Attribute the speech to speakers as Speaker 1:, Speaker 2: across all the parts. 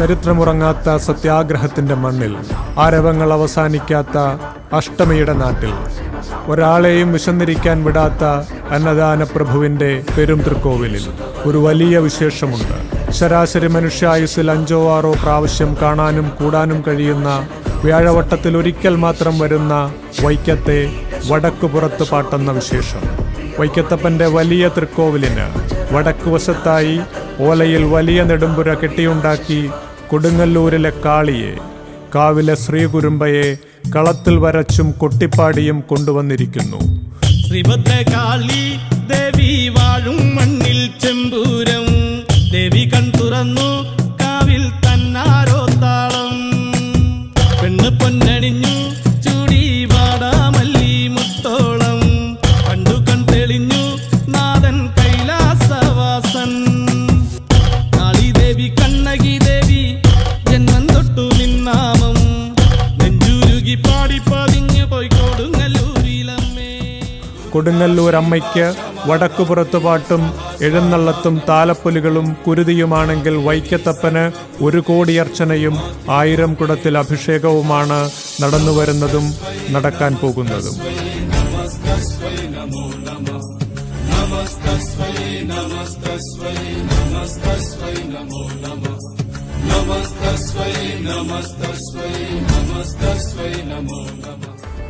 Speaker 1: ചരിത്രമുറങ്ങാത്ത സത്യാഗ്രഹത്തിന്റെ മണ്ണിൽ ആരവങ്ങൾ അവസാനിക്കാത്ത അഷ്ടമിയുടെ നാട്ടിൽ. ഒരാളെയും വിശന്നിരിക്കാൻ വിടാത്ത അന്നദാന പ്രഭുവിന്റെ പെരും തൃക്കോവിലിൽ ഒരു വലിയ വിശേഷമുണ്ട്. ശരാശരി മനുഷ്യായുസിൽ അഞ്ചോ ആറോ പ്രാവശ്യം കാണാനും കൂടാനും കഴിയുന്ന വ്യാഴവട്ടത്തിൽ ഒരിക്കൽ മാത്രം വരുന്ന വൈക്കത്തെ വടക്കുപുറത്ത് പാട്ടുന്ന വിശേഷം. വൈക്കത്തപ്പന്റെ വലിയ തൃക്കോവിലിന് വടക്കുവശത്തായി ഓലയിൽ വലിയ നെടുമ്പുര കെട്ടിയുണ്ടാക്കി കൊടുങ്ങല്ലൂരിലെ കാളിയെ കാവിലെ ശ്രീകുരുമ്പയെ കളത്തിൽ വരച്ചും കൊട്ടിപ്പാടിയും കൊണ്ടുവന്നിരിക്കുന്നു.
Speaker 2: ശ്രീഭദ്രകാളി ദേവി വാഴും മണ്ണിൽ ചെമ്പൂരം. ദേവി കൺ തുറന്നു
Speaker 1: കൊടുങ്ങല്ലൂർ അമ്മയ്ക്ക് വടക്കുപുറത്ത് പാട്ടും എഴുന്നള്ളത്തും താലപ്പൊലികളും കുരുതിയുമാണെങ്കിൽ വൈക്കത്തപ്പന് ഒരു കോടിയർച്ചനയും ആയിരം കുടത്തിൽ അഭിഷേകവുമാണ് നടന്നുവരുന്നതും നടക്കാൻ പോകുന്നതും.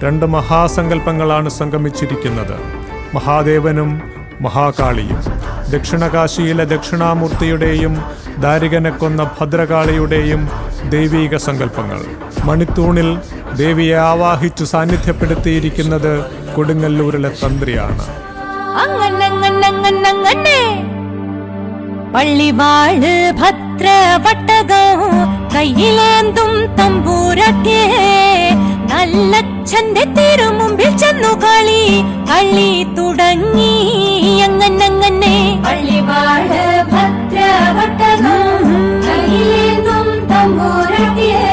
Speaker 1: രണ്ട് മഹാസങ്കല്പങ്ങളാണ് സംഗമിച്ചിരിക്കുന്നത്. മഹാദേവനും മഹാകാളിയും. ദക്ഷിണകാശിയിലെ ദക്ഷിണാമൂർത്തിയുടെയും ദാരികനെ കൊന്ന ഭദ്രകാളിയുടെയും ദൈവീക സങ്കല്പങ്ങൾ. മണിത്തൂണിൽ ദേവിയെ ആവാഹിച്ചു സാന്നിധ്യപ്പെടുത്തിയിരിക്കുന്നത് കൊടുങ്ങല്ലൂരിലെ തന്ത്രിയാണ്.
Speaker 3: ഭദ്രപട്ടകം കയ്യിലേന്തും തമ്പൂരക്കെ. നല്ല തീരു മുമ്പിൽ ചെന്നു കളി. കളി തുടങ്ങി. അങ്ങനങ്ങനെ. പള്ളിവാൾ ഭദ്രവട്ടകം. തമ്പൂരക്കെ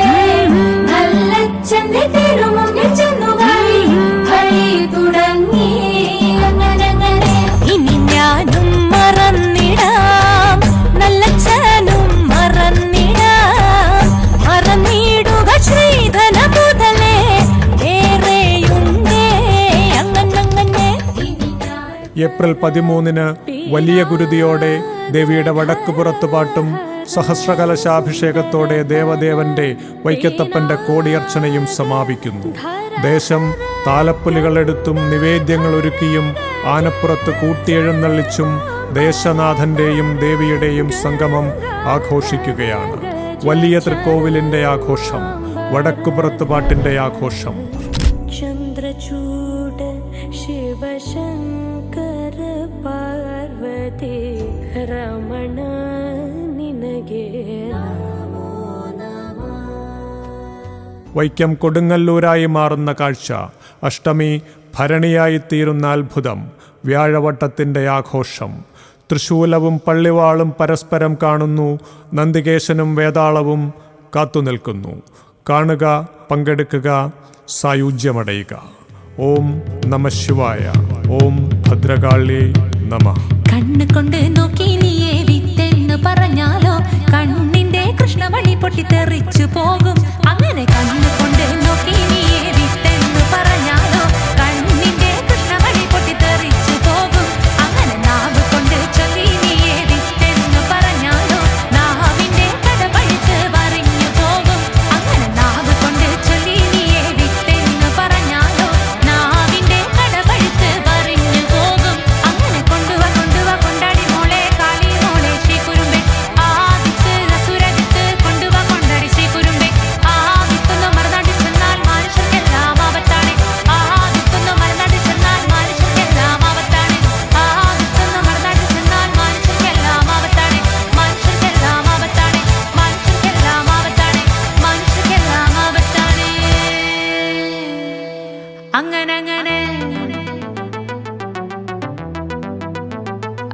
Speaker 1: ഏപ്രിൽ പതിമൂന്നിന് വലിയ ഗുരുതിയോടെ ദേവിയുടെ വടക്ക് പാട്ടും സഹസ്രകലശാഭിഷേകത്തോടെ ദേവദേവന്റെ വൈക്കത്തപ്പന്റെ കോടിയർച്ചനയും സമാപിക്കുന്നു. ദേശം താലപ്പൊലികളെടുത്തും നിവേദ്യങ്ങൾ ഒരുക്കിയും ആനപ്പുറത്ത് കൂട്ടിയെഴുന്നള്ളിച്ചും ദേശനാഥന്റെയും ദേവിയുടെയും സംഗമം ആഘോഷിക്കുകയാണ്. വലിയ തൃക്കോവിലിന്റെ ആഘോഷം വടക്കുപുറത്ത് പാട്ടിന്റെ ആഘോഷം.
Speaker 3: ചന്ദ്രചൂട ശിവശങ്കര പാർവതി രമണ निनगे
Speaker 1: വൈക്കം കൊടുങ്ങല്ലൂരായി മാറുന്ന കാഴ്ച അഷ്ടമി ഭരണിയായിത്തീരുന്ന അത്ഭുതം വ്യാഴവട്ടത്തിന്റെ ആഘോഷം. തൃശൂലവും പള്ളിവാളും പരസ്പരം കാണുന്നു നന്ദികേശനും വേതാളവും കാത്തുനിൽക്കുന്നു. കാണുക പങ്കെടുക്കുക സായുജ്യമടയുക. ഓം നമ ശിവായ. ഓം ഭദ്രകാളി നമ.
Speaker 3: കണ്ണ്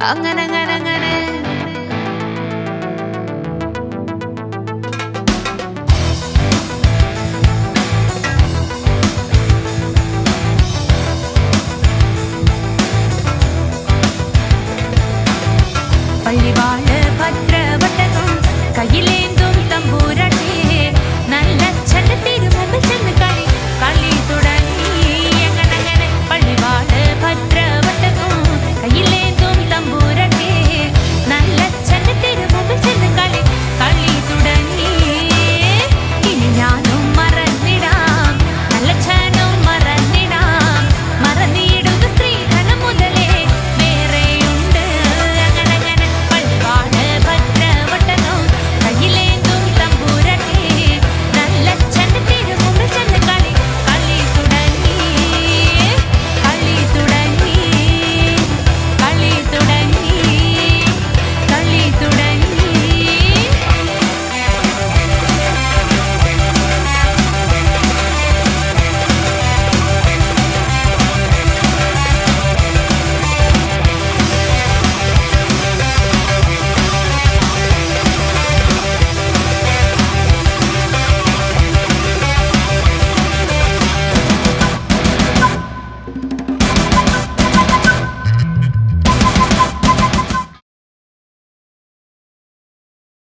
Speaker 3: അങ്ങനെ അങ്ങനെ അങ്ങനെ